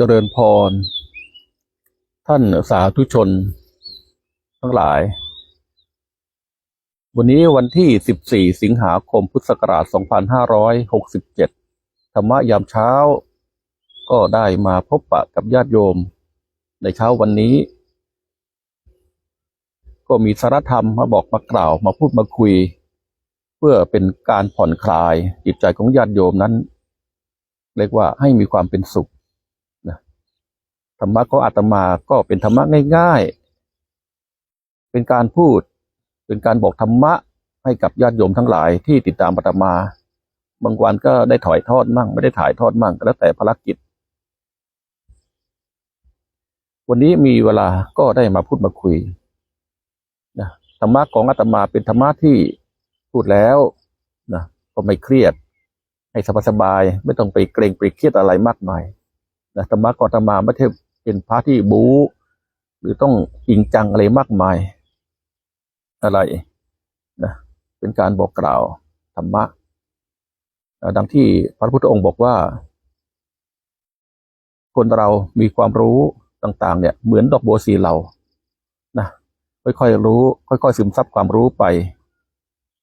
เจริญพร ท่านสาธุชน ทั้งหลาย วันนี้วันที่ 14 สิงหาคมพุทธศักราช 2567 ธรรมะยามเช้า ก็ได้มาพบปะกับญาติโยม ในเช้าวันนี้ ก็มีสารธรรมมาบอกมากล่าวมาพูดมาคุย เพื่อเป็นการผ่อนคลายจิตใจของญาติโยมนั้น เรียกว่าให้มีความเป็นสุข ธรรมะของอาตมาก็เป็นธรรมะง่ายๆ เป็นการพูด เป็นการบอกธรรมะให้กับญาติโยมทั้งหลายที่ติดตามอาตมา บางวันก็ได้ถอยทอดมั่ง ไม่ได้ถ่ายทอดมั่งก็แล้วแต่ภารกิจ วันนี้มีเวลาก็ได้มาพูดมาคุยนะธรรมะของอาตมาเป็นธรรมะที่พูดแล้วนะก็ไม่เครียด ให้สบายๆไม่ต้องไปเกรงไปเครียดอะไรมากมายนะธรรมะของอาตมาไม่ใช่ เป็นพระที่บู๊หรือต้องจริงจังอะไรมากมาย อะไรนะเป็นการบอกกล่าวธรรมะดังที่พระพุทธองค์บอกว่า คนเรามีความรู้ต่าง ๆ เนี่ย เหมือนดอกบัวสีเหลานะค่อยๆรู้ ค่อยๆซึมซับความรู้ไป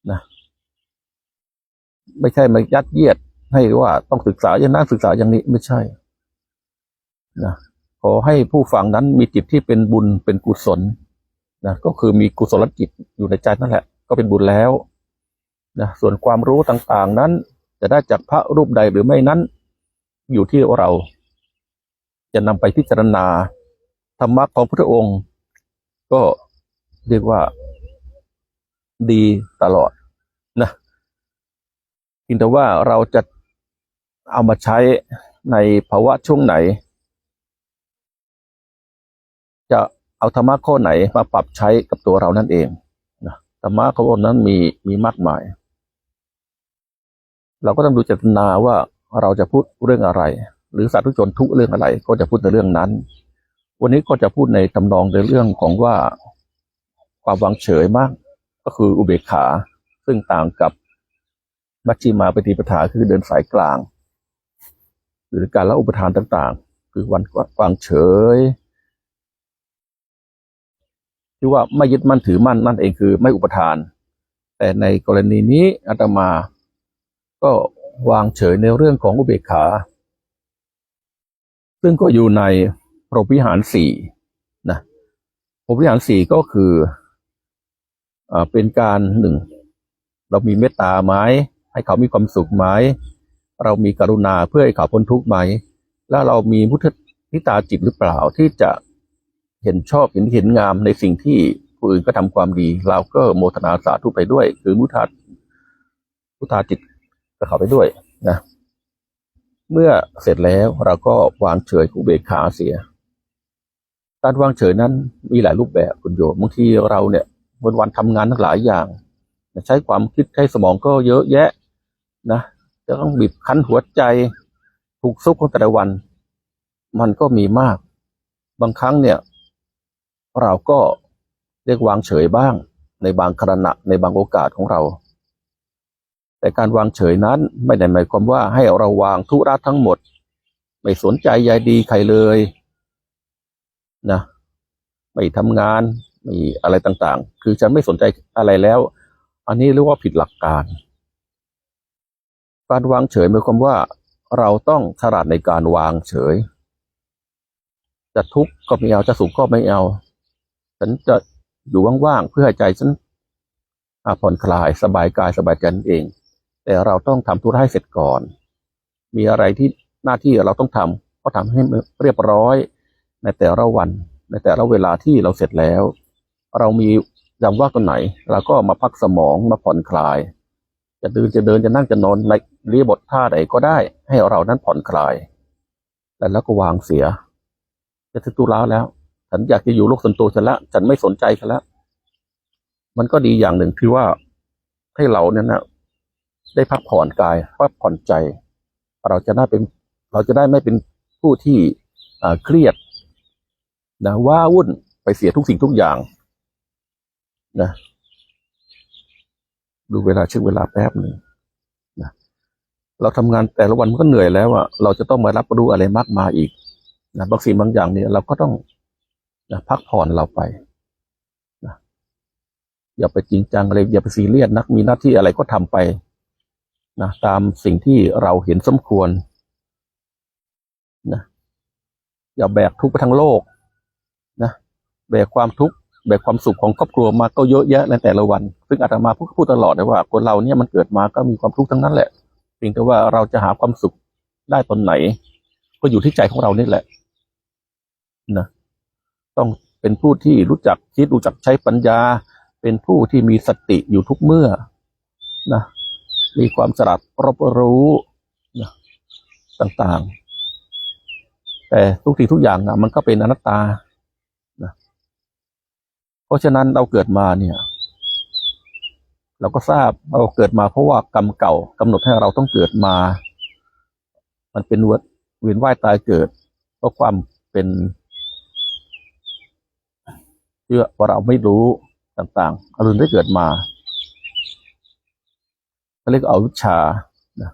นะไม่ใช่มายัดเยียดให้ว่าต้องศึกษาอย่างนั้นศึกษาอย่างนี้ไม่ใช่นะ อให้ผู้ฟังนั้นมีจิตที่เป็นบุญเป็นกุศลนะก็คือมีกุศลจิตอยู่ในใจนั่นแหละ ก็เป็นบุญแล้วนะส่วนความรู้ต่างๆนั้น จะได้จากพระรูปใดหรือไม่นั้น อยู่ที่เรา จะนำไปพิจารณาธรรมะของพระองค์ ก็เรียกว่าดีตลอดนะเพียงแต่ว่าเราจะเอามาใช้ในภาวะช่วงไหน เอาธรรมะข้อไหนมาปรับใช้กับตัวเรานั่นเองนะธรรมะข้อนั้นมีมีมากมาย เราก็ต้องดูเจตนาว่าเราจะพูดเรื่องอะไร หรือสาธุชนทุกเรื่องอะไร ก็จะพูดในเรื่องนั้น วันนี้ก็จะพูดในตำนองในเรื่องของว่าความวางเฉยมาก ก็คืออุเบกขา ซึ่งต่างกับมัชฌิมาปฏิปทาคือเดินสายกลาง หรือการละอุปทานต่างๆ คือวันวางเฉย ที่ว่าไม่ยึดมั่นถือมั่นนั่นเองคือไม่อุปทาน แต่ในกรณีนี้อาตมา ก็วางเฉยในเรื่องของอุเบกขา ซึ่งก็อยู่ในพรหมวิหารสี่นะพรหมวิหารสี่ก็คืออ่าเป็นการหนึ่งเรามีเมตตาไหมให้เขามีความสุขไหมเรามีกรุณาเพื่อให้เขาพ้นทุกข์ไหม แล้วเรามีมุทิตาจิตหรือเปล่าที่จะ เห็นชอบเห็นเห็นงามในสิ่งที่ผู้อื่นก็ทำความดี เราก็โมทนาสาธุไปด้วย คือมุทามุทาจิตกับเขาไปด้วยนะเมื่อเสร็จแล้วเราก็วางเฉยอุเบกขาเสีย การวางเฉยนั้นมีหลายรูปแบบคุณโยมบางทีเราเนี่ยวันวันทำงานทั้งหลายอย่าง ใช้ความคิดใช้สมองก็เยอะแยะนะจะต้องบีบคั้นหัวใจ ถูกซุกของแต่ละวัน มันก็มีมาก บางครั้งเนี่ย เราก็เรียกวางเฉยบ้างในบางขณะในบางโอกาสของเรา แต่การวางเฉยนั้นไม่ได้หมายความว่าให้เราวางธุระทั้งหมด ไม่สนใจใยดีใครเลยนะไม่ทำงานม่อะไรต่างๆ คือจะไม่สนใจอะไรแล้ว อันนี้เรียกว่าผิดหลักการ การวางเฉยหมายความว่า เราต้องฉลาดในการวางเฉย จะทุกข์ก็ไม่เอา จะสุขก็ไม่เอา ฉันจะอยู่ว่างๆเพื่อให้ใจฉันผ่อนคลายสบายกายสบายใจนั่นเอง แต่เราต้องทำธุระให้เสร็จก่อน มีอะไรที่หน้าที่เราต้องทำก็ทำให้เรียบร้อย ในแต่ละวัน ในแต่ละเวลาที่เราเสร็จแล้ว เรามียามว่างตรงไหนเราก็มาพักสมองมาผ่อนคลาย จะเดินจะเดินจะนั่งจะนอนในรีบทท่าใดก็ได้ ให้เรานั้นผ่อนคลาย แต่แล้วก็วางเสีย จะถึงตุลาแล้ว ฉันอยากจะอยู่โลกส่วนตัวฉันละฉันไม่สนใจฉันละมันก็ดีอย่างหนึ่งคือว่าให้เราเนี่ยนะได้พักผ่อนกายพักผ่อนใจ เราจะได้เป็น เราจะได้ไม่เป็นผู้ที่เครียดนะว้าวุ่นไปเสียทุกสิ่งทุกอย่างนะดูเวลาเช็คเวลาแป๊บหนึ่งนะเราทำงานแต่ละวันมันก็เหนื่อยแล้วอะเราจะต้องมารับรู้อะไรมากมายอีกนะบางสิ่งบางอย่างเนี่ยเราก็ต้อง นะพักผ่อนเราไปนะอย่าไปจริงจังอะไรอย่าไปซีเรียสนักมีหน้าที่อะไรก็ทำไปนะตามสิ่งที่เราเห็นสมควรนะอย่าแบกทุกข์ไปทั้งโลกนะแบกความทุกข์แบกความสุขของครอบครัวมาก็เยอะแยะในแต่ละวัน ซึ่งอาตมาพูดพูดตลอดเลยว่า คนเราเนี่ยมันเกิดมาก็มีความทุกข์ทั้งนั้นแหละเพียงแต่ว่าเราจะหาความสุขได้ตอนไหน ก็อยู่ที่ใจของเรานี่แหละนะ ต้องเป็นผู้ที่รู้จักคิดรู้จักใช้ปัญญา เป็นผู้ที่มีสติอยู่ทุกเมื่อนะมีความสลัดรอบรู้นะต่างๆ แต่ทุกสิ่งทุกอย่างนะมันก็เป็นอนัตตานะเพราะฉะนั้นเราเกิดมาเนี่ย เราก็ทราบเราเกิดมาเพราะว่ากรรมเก่ากำหนดให้เราต้องเกิดมา มันเป็นเวียนว่ายตายเกิด เพราะความเป็น เชื่อว่าเราไม่รู้ต่างๆอรุณได้เกิดมาเรียกเอาวิชชานะ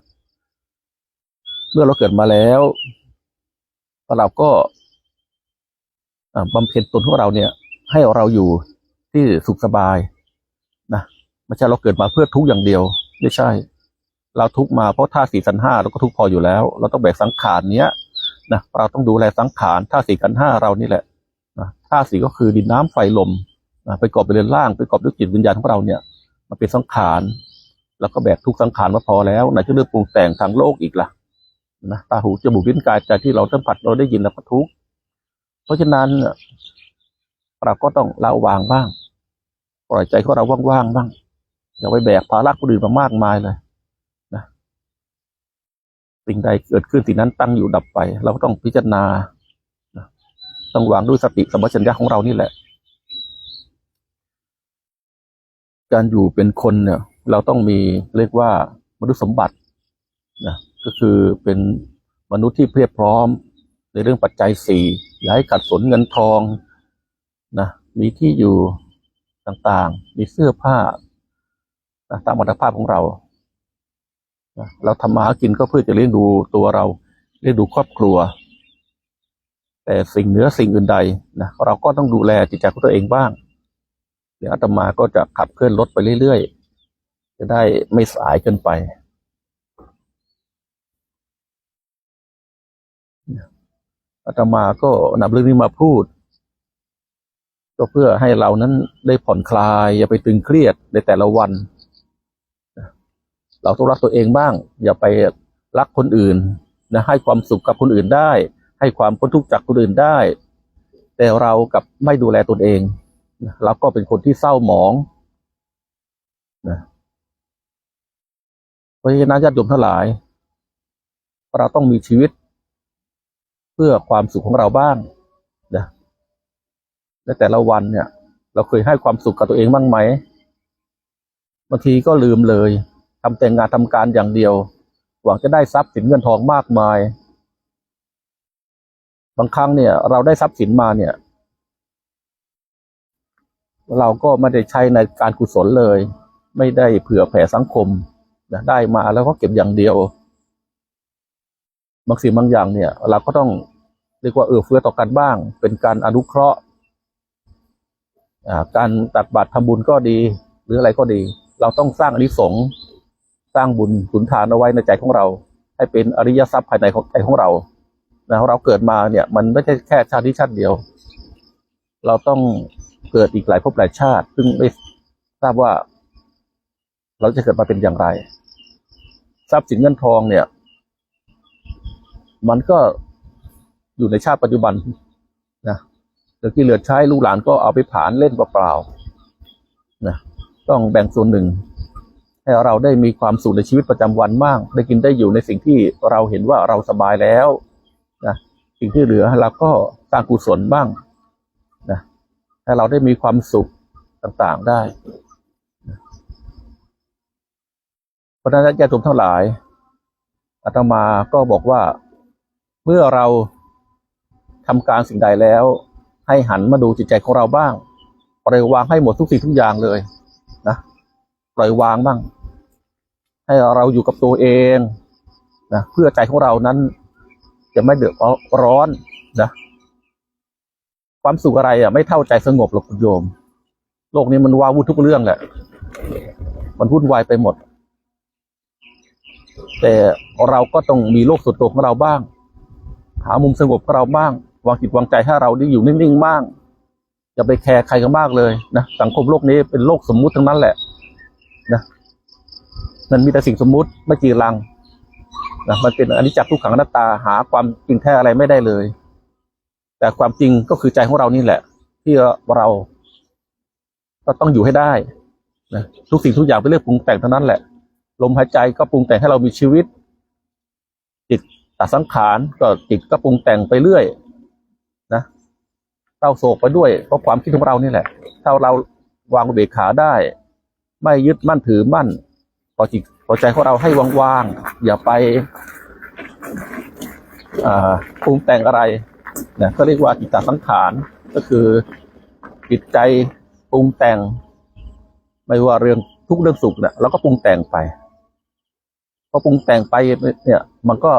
เมื่อเราเกิดมาแล้วเราก็บำเพ็ญตนของเราเนี่ย ให้เราอยู่ที่สุขสบายนะไม่ใช่เราเกิดมาเพื่อทุกข์อย่างเดียว ไม่ใช่ เราทุกมาเพราะท่าสี่สันห้าเราก็ทุกพออยู่แล้ว เราต้องแบกสังขารเนี้ยนะเราต้องดูแลสังขารท่าสี่กันห้าเรานี่แหละ นะท่าสี่ก็คือดินน้ำไฟลมนะไปกอบไปเรือนล่างไปกอบด้วยจิตวิญญาณของเราเนี่ยมันเป็นสังขารแล้วก็แบกทุกสังขารมาพอแล้วไหนจะเรื่องปรุงแต่งทางโลกอีกล่ะนะตาหูจมูกลิ้นกายใจที่เราสัมผัสเราได้ยินแล้วก็ทุกเพราะฉะนั้นเราก็ต้องละวางบ้าง ปล่อยใจของเราว่างๆบ้างอย่าไปแบกภาระคนอื่นมามากมายเลยนะสิ่งใดเกิดขึ้นสิ่งนั้นตั้งอยู่ดับไป เราก็ต้องพิจารณา ต้องวางด้วยสติสมปชัญญะของเรานี่แหละ การอยู่เป็นคนเนี่ย เราต้องมีเรียกว่ามนุษยสมบัตินะก็คือเป็นมนุษย์ที่เพียบพร้อม ในเรื่องปัจจัยสี่อย่าให้ขัดสนเงินทองนะมีที่อยู่ต่างๆ มีเสื้อผ้านะตามอัตภาพของเรานะเราทำมาหากินก็เพื่อจะเลี้ยงดูตัวเรา เลี้ยงดูครอบครัว แต่สิ่งเหนือสิ่งอื่นใดนะเราก็ต้องดูแลจิตใจของตัวเองบ้าง เดี๋ยวอาตมาก็จะขับเคลื่อนรถไปเรื่อยๆ จะได้ไม่สายเกินไป อาตมาก็นำเรื่องนี้มาพูด ก็เพื่อให้เรานั้นได้ผ่อนคลาย อย่าไปตึงเครียดในแต่ละวัน เราต้องรักตัวเองบ้าง อย่าไปรักคนอื่นนะให้ความสุขกับคนอื่นได้ ให้ความพ้นทุกข์จากคนอื่นได้ แต่เรากับไม่ดูแลตนเองเราก็เป็นคนที่เศร้าหมองนะเพราะฉะนั้นญาติโยมทั้งหลาย เราต้องมีชีวิต เพื่อความสุขของเราบ้างนะในแต่ละวันเนี่ย เราเคยให้ความสุขกับตัวเองบ้างไหมบางทีก็ลืมเลยทำแต่งานทำการอย่างเดียว หวังจะได้ทรัพย์สินเงินทองมากมาย บางครั้งเนี่ย เราได้ทรัพย์สินมาเนี่ย เราก็ไม่ได้ใช้ในการกุศลเลย ไม่ได้เผื่อแผ่สังคมนะได้มาแล้วก็เก็บอย่างเดียวบางสิ่งบางอย่างเนี่ย เราก็ต้องเรียกว่าเอื้อเฟื้อต่อกันบ้าง เป็นการอนุเคราะห์อ่าการตักบาตรทำบุญก็ดี หรืออะไรก็ดี เราต้องสร้างอนิสงส์สร้างบุญสุนทานเอาไว้ในใจของเรา ให้เป็นอริยทรัพย์ภายในของใจของเรา นะเราเกิดมาเนี่ย มันไม่ใช่แค่ชาตินี้ชาติเดียว เราต้องเกิดอีกหลายภพหลายชาติ ซึ่งไม่ทราบว่า เราจะเกิดมาเป็นอย่างไร ทรัพย์สินเงินทองเนี่ย มันก็อยู่ในชาติปัจจุบันนะเหลือที่เหลือใช้ลูกหลานก็เอาไปผานเล่นเปล่าๆนะต้องแบ่งส่วนหนึ่งให้เราได้มีความสุขในชีวิตประจำวันมาก ได้กินได้อยู่ในสิ่งที่เราเห็นว่าเราสบายแล้ว นะสิ่งที่เหลือเราก็สร้างกุศลบ้างนะให้เราได้มีความสุขต่างๆได้เพราะฉะนั้นญาติโยมทั้งหลายอาตมาก็บอกว่าเมื่อเราทำการสิ่งใดแล้ว ให้หันมาดูจิตใจของเราบ้างปล่อยวางให้หมดทุกสิ่งทุกอย่างเลยนะปล่อยวางบ้าง ให้เราอยู่กับตัวเองนะเพื่อใจของเรานั้น จะไม่เดือดร้อนนะความสุขอะไรอะไม่เท่าใจสงบหรอกคุณโยม โลกนี้มันว้าวุ่นทุกเรื่องแหละ มันวุ่นวายไปหมด แต่เราก็ต้องมีโลกส่วนตัวของเราบ้าง หามุมสงบของเราบ้าง วางจิตวางใจให้เราได้อยู่นิ่งๆบ้างอย่าไปแคร์ใครกันมากเลยนะสังคมโลกนี้เป็นโลกสมมุติทั้งนั้นแหละ นะ มันมีแต่สิ่งสมมุติไม่จีรัง นะมันเป็นอนิจจทุกขังอนัตตาหาความจริงแท้อะไรไม่ได้เลย แต่ความจริงก็คือใจของเรานี่แหละ ที่เราก็ต้องอยู่ให้ได้นะทุกสิ่งทุกอย่างเป็นเรื่องปรุงแต่งเท่านั้นแหละ ลมหายใจก็ปรุงแต่งให้เรามีชีวิต จิตตัดสังขารก็จิตก็ปรุงแต่งไปเรื่อยนะเศร้าโศกไปด้วยเพราะความคิดของเรานี่แหละ ถ้าเราวางเบกขาได้ ไม่ยึดมั่นถือมั่นพอจิต ใจของเราให้ว่างๆ อย่าไปปรุงแต่งอะไรนะก็เรียกว่าจิตตสังขารก็คือจิตใจปรุงแต่ง ไม่ว่าเรื่องทุกเรื่องสุขเนี่ยเราก็ปรุงแต่งไปพอปรุงแต่งไปเนี่ย มันก็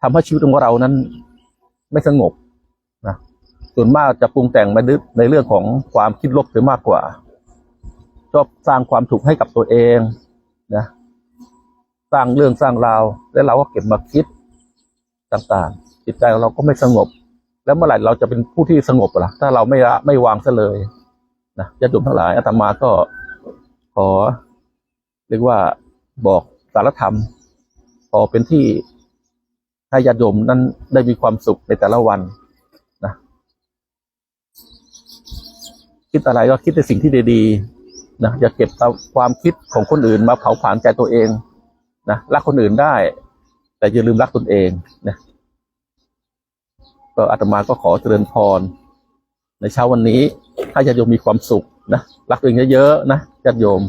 ทำให้ชีวิตของเรานั้น ไม่สงบนะส่วนมากจะปรุงแต่งมาในเรื่องของความคิดลบเสียมากกว่า ชอบสร้างความถูกให้กับตัวเองนะสร้างเรื่องสร้างราวแล้วเราก็เก็บมาคิดต่างๆจิตใจของเราก็ไม่สงบ แล้วเมื่อไหร่เราจะเป็นผู้ที่สงบล่ะ ถ้าเราไม่ละไม่วางซะเลยนะญาติโยมทั้งหลายอาตมาก็ขอเรียกว่าบอกสารธรรม พอเป็นที่ให้ญาติโยมนั้นได้มีความสุขในแต่ละวันนะคิดอะไรก็คิดในสิ่งที่ดีๆ นะอย่าเก็บความคิดของคนอื่นมาเผาผลาญใจตัวเองนะรักคนอื่นได้ แต่อย่าลืมรักตนเองนะก็อาตมาก็ขอเจริญพร ในเช้าวันนี้ให้ญาติโยมมีความสุขนะรักตัวเองเยอะๆนะญาติโยม